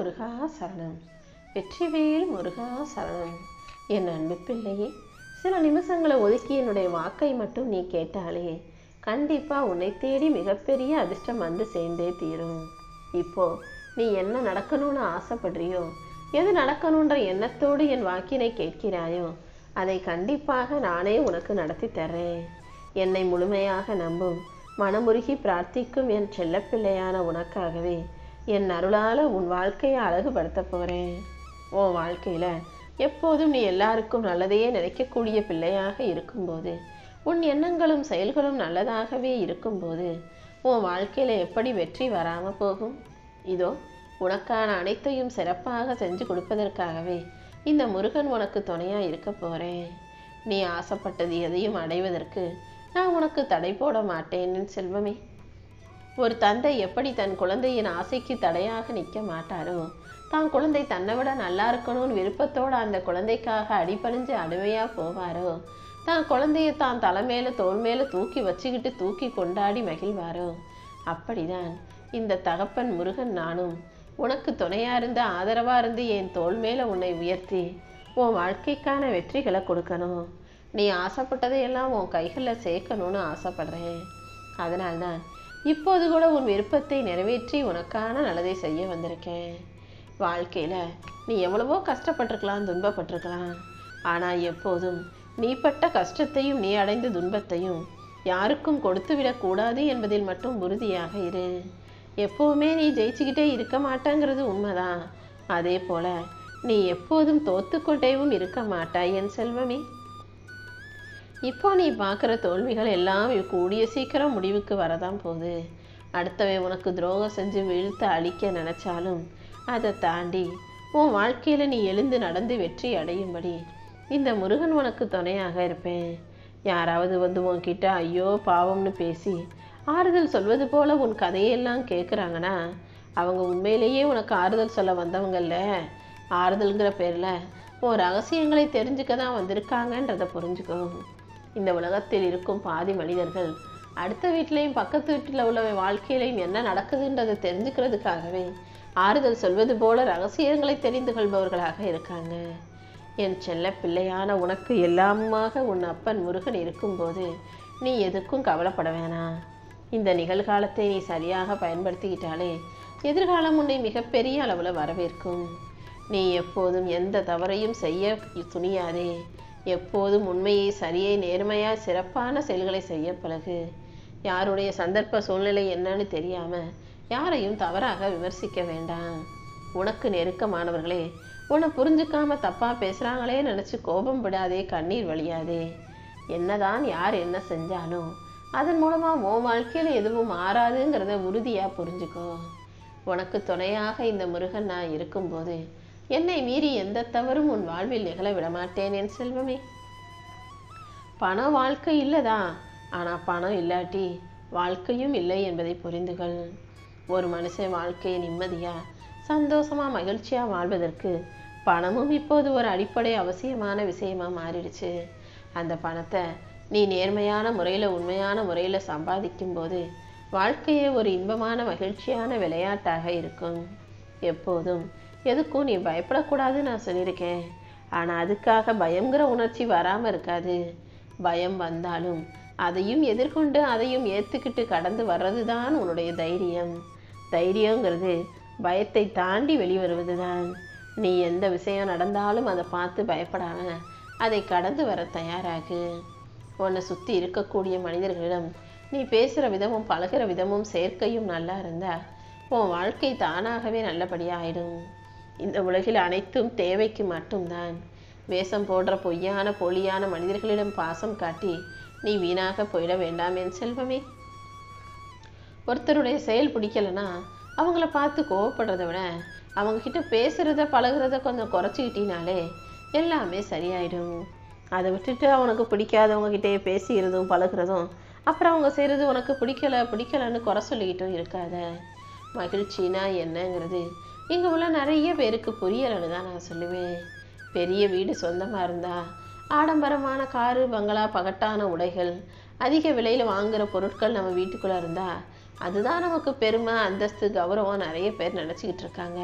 முருகா சரணம். வெற்றிவேல் முருகா சரணம். என் அன்பு பிள்ளையே சில நிமிஷங்களை ஒதுக்கி என்னுடைய வாக்கை மட்டும் நீ கேட்டாலே கண்டிப்பாக உன்னை தேடி மிகப்பெரிய அதிர்ஷ்டம் வந்து சேர்ந்தே தீரும். இப்போ நீ என்ன நடக்கணும்னு ஆசைப்படுறியோ எது நடக்கணுன்ற எண்ணத்தோடு என் வாக்கினை கேட்கிறாயோ அதை கண்டிப்பாக நானே உனக்கு நடத்தி தர்றேன். என்னை முழுமையாக நம்பும் மனமுருகி பிரார்த்திக்கும் என் செல்லப்பிள்ளையான உனக்காகவே என் அருளால் உன் வாழ்க்கையை அழகுபடுத்த போகிறேன் உன் வாழ்க்கையில் எப்போதும் நீ எல்லாருக்கும் நல்லதையே நினைக்கக்கூடிய பிள்ளையாக இருக்கும்போது உன் எண்ணங்களும் செயல்களும் நல்லதாகவே இருக்கும்போது உன் வாழ்க்கையில் எப்படி வெற்றி வராமல் போகும்? இதோ உனக்கான அனைத்தையும் சிறப்பாக செஞ்சு கொடுப்பதற்காகவே இந்த முருகன் உனக்கு துணையாக இருக்க போகிறேன் நீ ஆசைப்பட்டது எதையும் அடைவதற்கு நான் உனக்கு தடை போட மாட்டேன் செல்வமே. ஒரு தந்தை எப்படி தன் குழந்தையின் ஆசைக்கு தடையாக நிற்க மாட்டாரோ? தான் குழந்தை தன்னை விட நல்லா இருக்கணும்னு விருப்பத்தோடு அந்த குழந்தைக்காக அடிபணிஞ்சு அடிமையாக போவாரோ? தான் குழந்தையை தான் தலைமையில தோல் மேல தூக்கி வச்சுக்கிட்டு தூக்கி கொண்டாடி மகிழ்வாரோ? அப்படிதான் இந்த தகப்பன் முருகன் நானும் உனக்கு துணையா இருந்து ஆதரவா இருந்து என் தோல் மேல உன்னை உயர்த்தி உன் வாழ்க்கைக்கான வெற்றிகளை கொடுக்கணும். நீ ஆசைப்பட்டதையெல்லாம் உன் கைகளில் சேர்க்கணும்னு ஆசைப்படுறேன். அதனால்தான் இப்போது கூட உன் விருப்பத்தை நிறைவேற்றி உனக்கான நல்லதை செய்ய வந்திருக்கேன். வாழ்க்கையில் நீ எவ்வளவோ கஷ்டப்பட்டிருக்கலாம் துன்பப்பட்டிருக்கலாம். ஆனால் எப்போதும் நீ பட்ட கஷ்டத்தையும் நீ அடைந்த துன்பத்தையும் யாருக்கும் கொடுத்து விடக்கூடாது என்பதில் மட்டும் உறுதியாக இரு. எப்போவுமே நீ ஜெயிச்சுக்கிட்டே இருக்க மாட்டேங்கிறது உண்மைதான். அதே போல நீ எப்போதும் தோத்துக்கொண்டேவும் இருக்க மாட்டாய் என் செல்வமே. இப்போ நீ பார்க்குற தோல்விகள் எல்லாம் கூடிய சீக்கிரம் முடிவுக்கு வரதான் போகுது. அடுத்தவன் உனக்கு துரோகம் செஞ்சு வீழ்த்து அழிக்க நினச்சாலும் அதை தாண்டி உன் வாழ்க்கையில் நீ எழுந்து நடந்து வெற்றி அடையும்படி இந்த முருகன் உனக்கு துணையாக இருப்பேன். யாராவது வந்து உன்கிட்ட ஐயோ பாவம்னு பேசி ஆறுதல் சொல்வது போல உன் கதையெல்லாம் கேட்குறாங்கன்னா அவங்க உண்மையிலேயே உனக்கு ஆறுதல் சொல்ல வந்தவங்கல்ல ஆறுதல்ங்கிற பேரில் உன் ரகசியங்களை தெரிஞ்சுக்க தான் வந்திருக்காங்கன்றதை புரிஞ்சுக்கோ. இந்த உலகத்தில் இருக்கும் பாதி மனிதர்கள். அடுத்த வீட்லேயும் பக்கத்து வீட்டில் உள்ள வாழ்க்கையிலையும் என்ன நடக்குதுன்றதை தெரிஞ்சுக்கிறதுக்காகவே ஆறுதல் சொல்வது போல ரகசியங்களை தெரிந்து கொள்பவர்களாக இருக்காங்க. என் செல்ல பிள்ளையான உனக்கு எல்லாமாக உன் அப்பன் முருகன் இருக்கும்போது நீ எதுக்கும் கவலைப்பட வேணாம் இந்த நிகழ்காலத்தை நீ சரியாக பயன்படுத்திக்கிட்டாலே எதிர்காலம் உன்னை மிகப்பெரிய அளவில் வரவேற்கும். நீ எப்போதும் எந்த தவறையும் செய்ய துணியாதே. எப்போதும் உண்மையை சரியை நேர்மையாக சிறப்பான செயல்களை செய்ய பழகு. யாருடைய சந்தர்ப்ப சூழ்நிலை என்னன்னு தெரியாமல் யாரையும் தவறாக விமர்சிக்க வேண்டாம். உனக்கு நெருக்கமானவர்களே உன்னை புரிஞ்சுக்காம தப்பாக பேசுகிறாங்களே நினச்சி கோபம் விடாதே கண்ணீர் வழியாதே. என்னதான் யார் என்ன செஞ்சாலும் அதன் மூலமாக உன் வாழ்க்கையில் எதுவும் மாறாதுங்கிறத உறுதியாக புரிஞ்சுக்கோ. உனக்கு துணையாக இந்த முருகன் நான் இருக்கும்போது என்னை மீறி எந்த தவறும் உன் வாழ்வில் நிகழ விடமாட்டேன் என் செல்வமே. பண வாழ்க்கை இல்லைதான் ஆனால் பணம் இல்லாட்டி வாழ்க்கையும் இல்லை என்பதை புரிந்துகள் ஒரு மனுஷன் வாழ்க்கையை நிம்மதியா சந்தோஷமா மகிழ்ச்சியாக வாழ்வதற்கு பணமும் இப்போது ஒரு அடிப்படை அவசியமான விஷயமா மாறிடுச்சு. அந்த பணத்தை நீ நேர்மையான முறையில் உண்மையான முறையில் சம்பாதிக்கும்போது வாழ்க்கையே ஒரு இன்பமான மகிழ்ச்சியான விளையாட்டாக இருக்கும். எப்போதும் எதுக்கும் நீ பயப்படக்கூடாதுன்னு நான் சொல்லியிருக்கேன். ஆனால் அதுக்காக பயங்கிற உணர்ச்சி வராமல் இருக்காது. பயம் வந்தாலும் அதையும் எதிர்கொண்டு அதையும் ஏற்றுக்கிட்டு கடந்து வர்றது தான் உன்னுடைய தைரியம். தைரியங்கிறது பயத்தை தாண்டி வெளிவருவது தான் நீ எந்த விஷயம் நடந்தாலும் அதை பார்த்து பயப்படாம அதை கடந்து வர தயாராகு. உன்னை சுற்றி இருக்கக்கூடிய மனிதர்களிடம் நீ பேசுகிற விதமும் பழகிற விதமும் சேர்க்கையும் நல்லா இருந்தால் உன் வாழ்க்கை தானாகவே நல்லபடியாக ஆயிடும் இந்த உலகில் அனைத்தும் தேவைக்கு மட்டும்தான். வேஷம் போடுற பொய்யான பொலியான மனிதர்களிடம் பாசம் காட்டி நீ வீணாக போயிட வேண்டாம் என் செல்வமே. ஒருத்தருடைய செயல் பிடிக்கலனா அவங்கள பார்த்து கோவப்படுறத விட அவங்க கிட்ட பேசுறத பழகுறத கொஞ்சம் குறைச்சிக்கிட்டினாலே எல்லாமே சரியாயிடும். அதை விட்டுட்டு அவனுக்கு பிடிக்காதவங்க கிட்டே பேசிக்கிறதும் பழகுறதும் அப்புறம் அவங்க செய்கிறது உனக்கு பிடிக்கல பிடிக்கலன்னு குறை சொல்லிக்கிட்டும் இருக்காத. மகிழ்ச்சினா என்னங்கிறது இங்கே உள்ள நிறைய பேருக்கு புரியலைன்னு தான் நான் சொல்லுவேன். பெரிய வீடு சொந்தமாக இருந்தா ஆடம்பரமான காரு பங்களா பகட்டான உடைகள் அதிக விலையில் வாங்குகிற பொருட்கள் நம்ம வீட்டுக்குள்ளே இருந்தால் அதுதான் நமக்கு பெருமை அந்தஸ்து கௌரவம் நிறைய பேர் நினச்சிக்கிட்டு இருக்காங்க.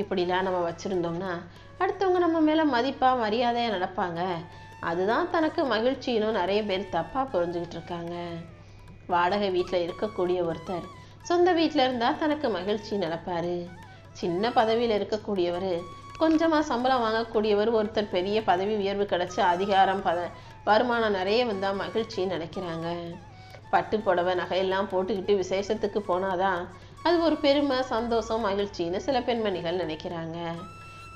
இப்படிலாம் நம்ம வச்சுருந்தோம்னா அடுத்தவங்க நம்ம மேலே மதிப்பாக மரியாதையாக நடப்பாங்க. அதுதான் தனக்கு மகிழ்ச்சின்னு நிறைய பேர் தப்பாக புரிஞ்சுக்கிட்டு இருக்காங்க. வாடகை வீட்டில் இருக்கக்கூடிய ஒருத்தர் சொந்த வீட்டில் இருந்தால் தனக்கு மகிழ்ச்சி நடப்பார் சின்ன பதவியில் இருக்கக்கூடியவர் கொஞ்சமாக சம்பளம் வாங்கக்கூடியவர் ஒருத்தர் பெரிய பதவி உயர்வு கிடச்சி அதிகாரம் பத வருமானம் நிறைய வந்தால் மகிழ்ச்சின்னு நினைக்கிறாங்க. பட்டு புடவை நகையெல்லாம் போட்டுக்கிட்டு விசேஷத்துக்கு போனாதான் அது ஒரு பெருமை சந்தோஷம் மகிழ்ச்சின்னு சில பெண்மணிகள் நினைக்கிறாங்க.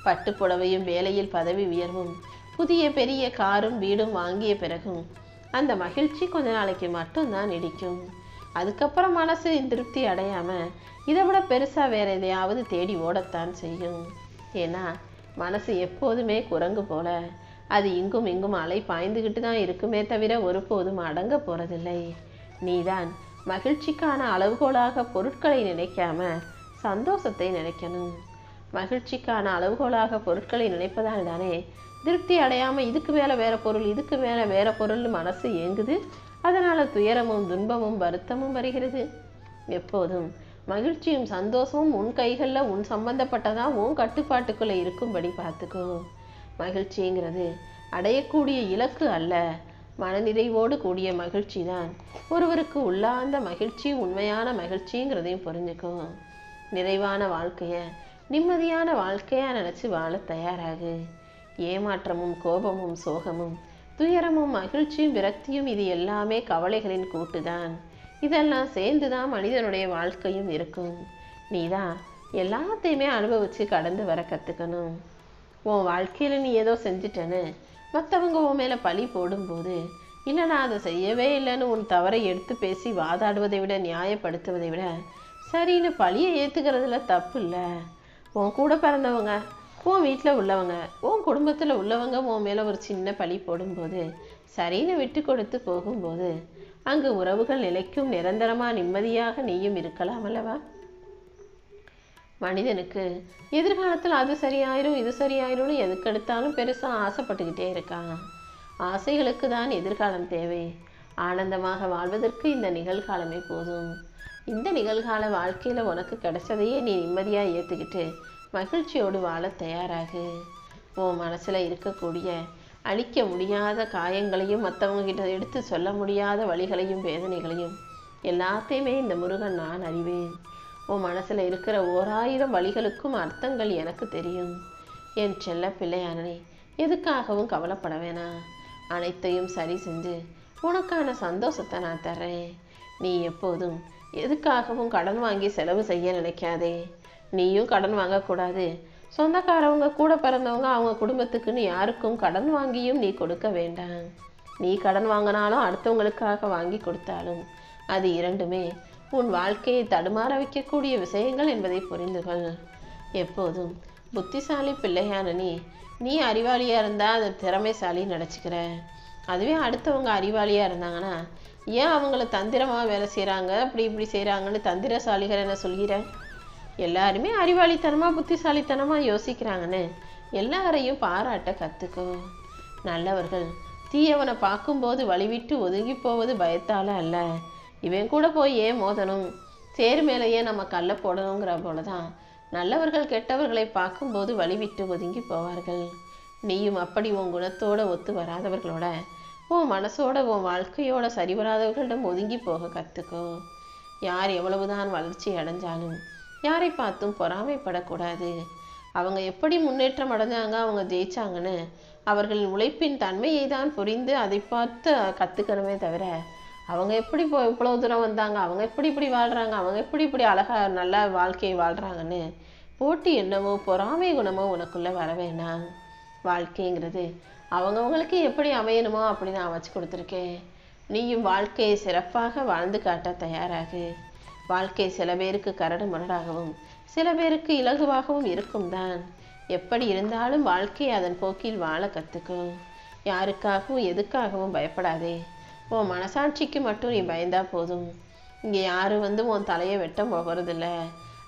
பட்டு புடவையும் வேலையில் பதவி உயர்வும் புதிய பெரிய காரும் வீடும் வாங்கிய பிறகும் அந்த மகிழ்ச்சி கொஞ்ச நாளைக்கு மட்டும்தான் நீடிக்கும். அதுக்கப்புறம் மனசு திருப்தி அடையாமல் இதை விட பெருசாக வேற எதையாவது தேடி ஓடத்தான் செய்யும். ஏன்னா மனசு எப்போதுமே குரங்கு போல. அது இங்கும் இங்கும் அலை பாய்ந்துக்கிட்டு தான் இருக்குமே தவிர ஒருபோதும் அடங்க போகிறதில்லை நீதான் மகிழ்ச்சிக்கான அளவுகோலாக பொருட்களை நினைக்காம சந்தோஷத்தை நினைக்கணும். மகிழ்ச்சிக்கான அளவுகோலாக பொருட்களை நினைப்பதால் தானே திருப்தி அடையாமல் இதுக்கு மேலே வேற பொருள் இதுக்கு மேலே வேற பொருள்னு மனசு ஏங்குது? அதனால் துயரமும் துன்பமும் வருத்தமும் வருகிறது. எப்போதும் மகிழ்ச்சியும் சந்தோஷமும் உன் கைகளில் உன் சம்பந்தப்பட்டதா உன் கட்டுப்பாட்டுக்குள்ளே இருக்கும்படி பார்த்துக்கோ. மகிழ்ச்சிங்கிறது அடையக்கூடிய இலக்கு அல்ல. மனநிறைவோடு கூடிய மகிழ்ச்சி தான் ஒருவருக்கு உள்ளார்ந்த மகிழ்ச்சி உண்மையான மகிழ்ச்சிங்கிறதையும் புரிஞ்சுக்கோ. நிறைவான வாழ்க்கையை நிம்மதியான வாழ்க்கையாக நினச்சி வாழ தயாராகு. ஏமாற்றமும் கோபமும் சோகமும் துயரமும் மகிழ்ச்சியும் விரக்தியும் இது எல்லாமே கவலைகளின் கூட்டுதான். இதெல்லாம் சேர்ந்து தான் மனிதனுடைய வாழ்க்கையும் இருக்கும். நீதான் எல்லாத்தையுமே அனுபவித்து கடந்து வர கற்றுக்கணும் உன் வாழ்க்கையில் நீ ஏதோ செஞ்சுட்டேன்னு மற்றவங்க உன் மேலே பழி போடும்போது இல்லை நான் அதை செய்யவே இல்லைன்னு உன் தவறை எடுத்து பேசி வாதாடுவதை விட நியாயப்படுத்துவதை விட சரின்னு பழியை ஏற்றுக்கிறதுல தப்பு இல்லை. உன் கூட பிறந்தவங்க உன் வீட்டில் உள்ளவங்க உன் குடும்பத்தில் உள்ளவங்க உன் மேலே ஒரு சின்ன பழி போடும்போது சரின்னு விட்டு கொடுத்து போகும்போது அங்கு உறவுகள் நிலைக்கும் நிரந்தரமாக நிம்மதியாக நீயும் இருக்கலாம் அல்லவா? மனிதனுக்கு எதிர்காலத்தில் அது சரியாயிரும் இது சரியாயிரும்னு எதுக்கெடுத்தாலும் பெருசாக ஆசைப்பட்டுக்கிட்டே இருக்கான். ஆசைகளுக்கு தான் எதிர்காலம் தேவை. ஆனந்தமாக வாழ்வதற்கு இந்த நிகழ்காலமே போதும். இந்த நிகழ்கால வாழ்க்கையில் உனக்கு கிடைச்சதையே நீ நிம்மதியாக ஏற்றுக்கிட்டு மகிழ்ச்சியோடு வாழ தயாராகு. உன் மனசில் இருக்கக்கூடிய அழிக்க முடியாத காயங்களையும் மற்றவங்ககிட்ட எடுத்து சொல்ல முடியாத வழிகளையும் வேதனைகளையும் எல்லாத்தையுமே இந்த முருகன் நான் அறிவேன். உன் மனசில் இருக்கிற ஓராயிரம் வழிகளுக்கும் அர்த்தங்கள் எனக்கு தெரியும். என் செல்ல பிள்ளையானே எதுக்காகவும் கவலைப்பட வேணாம் அனைத்தையும் சரி செஞ்சு உனக்கான சந்தோஷத்தை நான் தர்றேன். நீ எப்போதும் எதுக்காகவும் கடன் வாங்கி செலவு செய்ய நினைக்காதே. நீயும் கடன் வாங்கக்கூடாது. சொந்தக்காரவங்க கூட பிறந்தவங்க அவங்க குடும்பத்துக்குன்னு யாருக்கும் கடன் வாங்கியும் நீ கொடுக்க வேண்டாம். நீ கடன் வாங்கினாலும் அடுத்தவங்களுக்காக வாங்கி கொடுத்தாலும் அது இரண்டுமே உன் வாழ்க்கையை தடுமாற வைக்கக்கூடிய விஷயங்கள் என்பதை புரிந்து கொள். எப்போதும் புத்திசாலி பிள்ளையான நீ நீ அறிவாளியாக இருந்தால் அதை திறமைசாலி நினச்சிக்கிற அதுவே அடுத்தவங்க அறிவாளியாக இருந்தாங்கன்னா ஏன் அவங்கள தந்திரமாக வேலை செய்கிறாங்க அப்படி இப்படி செய்கிறாங்கன்னு தந்திரசாலிகள் என்ன சொல்கிற எல்லாருமே அறிவாளித்தனமாக புத்திசாலித்தனமாக யோசிக்கிறாங்கன்னு எல்லாரையும் பாராட்ட கற்றுக்கோ நல்லவர்கள் தீயவனை பார்க்கும்போது வழிவிட்டு ஒதுங்கி போவது பயத்தால அல்ல. இவன் கூட போய் ஏன் மோதணும்? சேர் மேலேயே நம்ம கல்லை போடணுங்கிற போல தான் நல்லவர்கள் கெட்டவர்களை பார்க்கும்போது வழிவிட்டு ஒதுங்கி போவார்கள். நீயும் அப்படி உன் குணத்தோட ஒத்து வராதவர்களோட உன் மனசோட உன் வாழ்க்கையோட சரிவராதவர்களிடம் ஒதுங்கி போக கற்றுக்கோ யார் எவ்வளவுதான் வளர்ச்சி அடைஞ்சாலும் யாரை பார்த்தும் பொறாமைப்படக்கூடாது. அவங்க எப்படி முன்னேற்றம் அடைஞ்சாங்க அவங்க ஜெயிச்சாங்கன்னு அவர்களின் உழைப்பின் தன்மையை தான் புரிந்து அதை பார்த்து கற்றுக்கணுமே தவிர அவங்க எப்படி இப்போ இவ்வளோ தூரம் வந்தாங்க அவங்க எப்படி இப்படி வாழ்கிறாங்க அவங்க எப்படி இப்படி அழகாக நல்ல வாழ்க்கையை வாழ்கிறாங்கன்னு போட்டி என்னவோ பொறாமை குணமோ உனக்குள்ளே வர வேணாம். வாழ்க்கைங்கிறது அவங்கவுங்களுக்கு எப்படி அமையணுமோ அப்படி நான் வச்சு கொடுத்துருக்கேன். நீயும் வாழ்க்கையை சிறப்பாக வாழ்ந்து காட்ட தயாராகு. வாழ்க்கை சில பேருக்கு கரடு முரடாகவும் சில பேருக்கு இலகுவாகவும் இருக்கும் தான் எப்படி இருந்தாலும் வாழ்க்கையை அதன் போக்கில் வாழ கற்றுக்கும் யாருக்காகவும் எதுக்காகவும் பயப்படாதே. உன் மனசாட்சிக்கு மட்டும் நீ பயந்தா போதும். இங்கே யாரும் வந்து உன் தலையை வெட்ட போகிறதில்ல.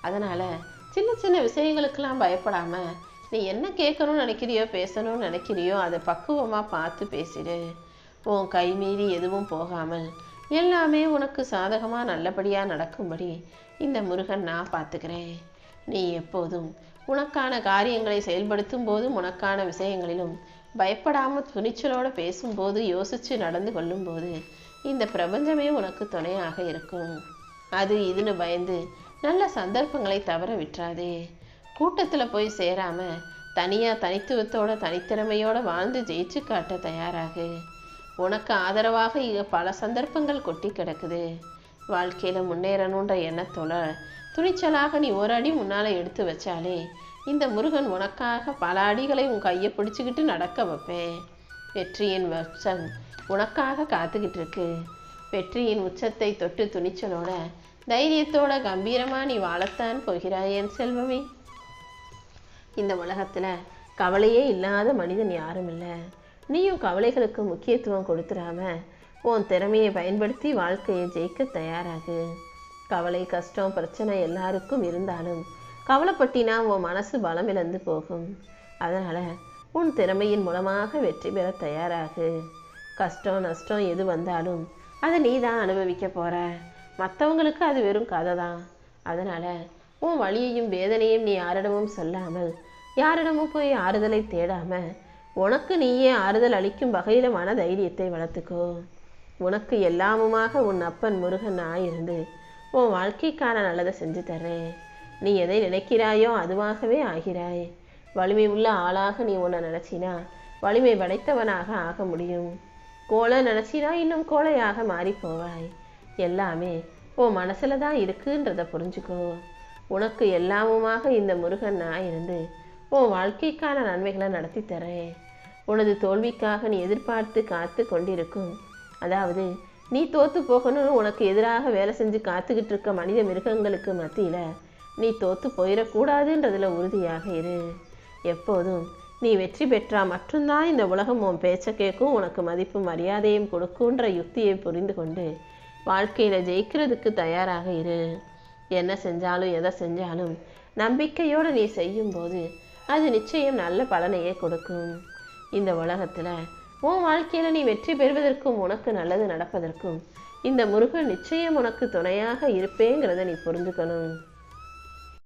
அதனால் சின்ன சின்ன விஷயங்களுக்கெல்லாம் பயப்படாமல் நீ என்ன கேட்கணும்னு நினைக்கிறியோ பேசணும்னு நினைக்கிறியோ அதை பக்குவமாக பார்த்து பேசிடு. உன் கை மீறி எதுவும் போகாமல் எல்லாமே உனக்கு சாதகமாக நல்லபடியாக நடக்கும்படி இந்த முருகன் நான் பார்த்துக்கிறேன். நீ எப்போதும் உனக்கான காரியங்களை செயல்படுத்தும் போதும் உனக்கான விஷயங்களிலும் பயப்படாமல் துணிச்சலோடு பேசும்போது யோசித்து நடந்து கொள்ளும்போது இந்த பிரபஞ்சமே உனக்கு துணையாக இருக்கும். அது இதுன்னு பயந்து நல்ல சந்தர்ப்பங்களை தவற விட்டுறாதே. கூட்டத்தில் போய் சேராமல் தனியாக தனித்துவத்தோட தனித்திறமையோடு வாழ்ந்து ஜெயிச்சு காட்ட தயாராகு. உனக்கு ஆதரவாக இங்க பல சந்தர்ப்பங்கள் கொட்டி கிடக்குது. வாழ்க்கையில் முன்னேறணுன்ற எண்ணத்தோட துணிச்சலாக நீ ஒரு அடி முன்னால் எடுத்து வச்சாலே இந்த முருகன் உனக்காக பல அடிகளை உன் கையை பிடிச்சிக்கிட்டு நடக்க வைப்பேன். வெற்றியின் உச்சம் உனக்காக காத்துக்கிட்டு இருக்கு. வெற்றியின் உச்சத்தை தொட்டு துணிச்சலோட தைரியத்தோட கம்பீரமாக நீ வாழத்தான் போகிறாய் என் செல்வமே. இந்த உலகத்தில் கவலையே இல்லாத மனிதன் யாரும் இல்லை. நீயும் கவலைகளுக்கு முக்கியத்துவம் கொடுத்துடாம உன் திறமையை பயன்படுத்தி வாழ்க்கையை ஜெயிக்க தயாராகு. கவலை கஷ்டம் பிரச்சனை எல்லாருக்கும் இருந்தாலும் கவலைப்பட்டினா உன் மனசு பலம் இழந்து போகும். அதனால் உன் திறமையின் மூலமாக வெற்றி பெற தயாராகு. கஷ்டம் நஷ்டம் எது வந்தாலும் அதை நீ தான் அனுபவிக்க போகிற மற்றவங்களுக்கு அது வெறும் கதை தான் அதனால் உன் வலியையும் வேதனையும் நீ யாரிடமும் சொல்லாமல் யாரிடமும் போய் ஆறுதலை தேடாமல் உனக்கு நீயே ஆறுதல் அளிக்கும் வகையில மன தைரியத்தை வளர்த்துக்கோ. உனக்கு எல்லாமுமாக உன் அப்பன் முருகன் ஆயிருந்து உன் வாழ்க்கைக்கான நல்லதை செஞ்சு தர்றேன். நீ எதை நினைக்கிறாயோ அதுவாகவே ஆகிறாய். வலிமை உள்ள ஆளாக நீ உன்னை நினைச்சினா வலிமை படைத்தவனாக ஆக முடியும். கோலை நினைச்சினா இன்னும் கோழையாக மாறி போவாய் எல்லாமே உன் மனசில் தான் இருக்குன்றத புரிஞ்சுக்கோ. உனக்கு எல்லாமுமாக இந்த முருகன் நான் இருந்து உன் வாழ்க்கைக்கான நன்மைகளை நடத்தி தரேன் உனது தோல்விக்காக நீ எதிர்பார்த்து காத்து கொண்டிருக்கும். அதாவது நீ தோத்து போகணும்னு உனக்கு எதிராக வேலை செஞ்சு காத்துக்கிட்டு இருக்க மனித மிருகங்களுக்கு மத்தியில் நீ தோத்து போயிடக்கூடாதுன்றதில் உறுதியாக இரு. எப்போதும் நீ வெற்றி பெற்றால் மட்டும்தான் இந்த உலகம் உன் பேச்சை கேட்கும் உனக்கு மதிப்பும் மரியாதையும் கொடுக்குன்ற யுக்தியை புரிந்து கொண்டு வாழ்க்கையில் ஜெயிக்கிறதுக்கு தயாராக இரு. என்ன செஞ்சாலும் எதை செஞ்சாலும் நம்பிக்கையோடு நீ செய்யும்போது அது நிச்சயம் நல்ல பலனையே கொடுக்கும். இந்த உலகத்துல உன் வாழ்க்கையில நீ வெற்றி பெறுவதற்கும் உனக்கு நல்லது நடப்பதற்கும் இந்த முருகன் நிச்சயம் உனக்கு துணையாக இருப்பேங்கிறத நீ புரிஞ்சுக்கணும்.